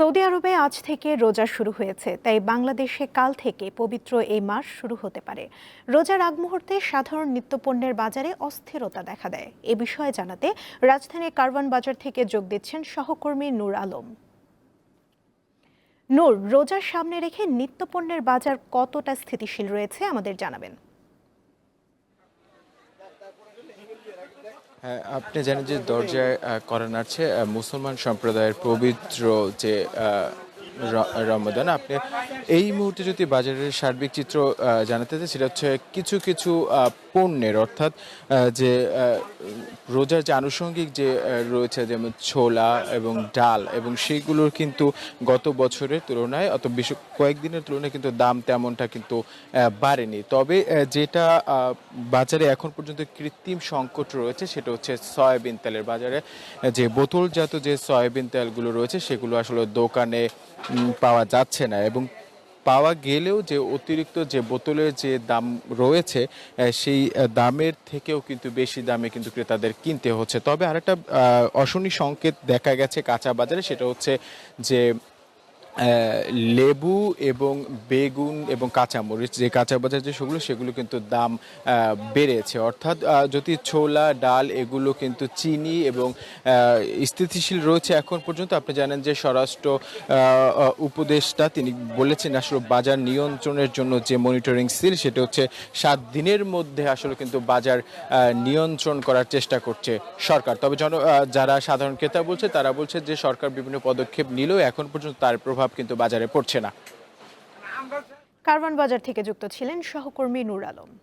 Saudi আরবে আজ থেকে রোজা শুরু হয়েছে, তাই বাংলাদেশে কাল থেকে পবিত্র এই মাস শুরু হতে পারে। রোজার আগ মুহূর্তে সাধারণ নিত্যপণ্যের বাজারে অস্থিরতা দেখা দেয়। এ বিষয়ে জানাতে রাজধানীর কারওয়ান বাজার থেকে যোগ দিচ্ছেন সহকর্মী নূর আলম। নূর রোজার সামনে রেখে নিত্যপণ্যের বাজার কতটা স্থিতিশীল রয়েছে আমাদের জানাবেন। আপনি জানেন যে দরজায় করানো আছে মুসলমান সম্প্রদায়ের পবিত্র যে রমাদান আপনি এই মুহূর্তে যদি বাজারের সার্বিক চিত্র জানাতে চাই সেটা হচ্ছে কিছু কিছু পণ্যের, অর্থাৎ যে রোজার যে আনুষঙ্গিক যে রয়েছে, যেমন ছোলা এবং ডাল, এবং সেইগুলোর কিন্তু গত বছরের তুলনায়, অত বেশি, কয়েকদিনের তুলনায় কিন্তু দাম তেমনটা কিন্তু বাড়েনি। তবে যেটা বাজারে এখন পর্যন্ত কৃত্রিম সংকট রয়েছে, সেটা হচ্ছে সয়াবিন তেলের বাজারে যে বোতলজাত যে সয়াবিন তেলগুলো রয়েছে, সেগুলো আসলে দোকানে পাওয়া যাচ্ছে না এবং পাওয়া গেলেও যে অতিরিক্ত যে বোতলের যে দাম রয়েছে সেই দামের থেকেও কিন্তু বেশি দামে কিন্তু ক্রেতাদের কিনতে হচ্ছে। তবে আরেকটা অশনি সংকেত দেখা গেছে কাঁচা বাজারে, সেটা হচ্ছে যে লেবু এবং বেগুন এবং কাঁচামরিচ, যে কাঁচা বাজার যে সেগুলো সেগুলো কিন্তু দাম বেড়েছে। অর্থাৎ যদি ছোলা, ডাল, এগুলো কিন্তু চিনি এবং স্থিতিশীল রয়েছে এখন পর্যন্ত। আপনি জানেন যে স্বরাষ্ট্র উপদেষ্টা তিনি বলেছেন আসলে বাজার নিয়ন্ত্রণের জন্য যে মনিটরিং সিল সেটা হচ্ছে সাত দিনের মধ্যে আসলে কিন্তু বাজার নিয়ন্ত্রণ করার চেষ্টা করছে সরকার। তবে যারা সাধারণ ক্রেতা বলছে, তারা বলছে যে সরকার বিভিন্ন পদক্ষেপ নিলেও এখন পর্যন্ত তার প্রভাব কিন্তু বাজারে পড়ছে না। কারওয়ান বাজার থেকে যুক্ত ছিলেন সহকর্মী নূর আলম।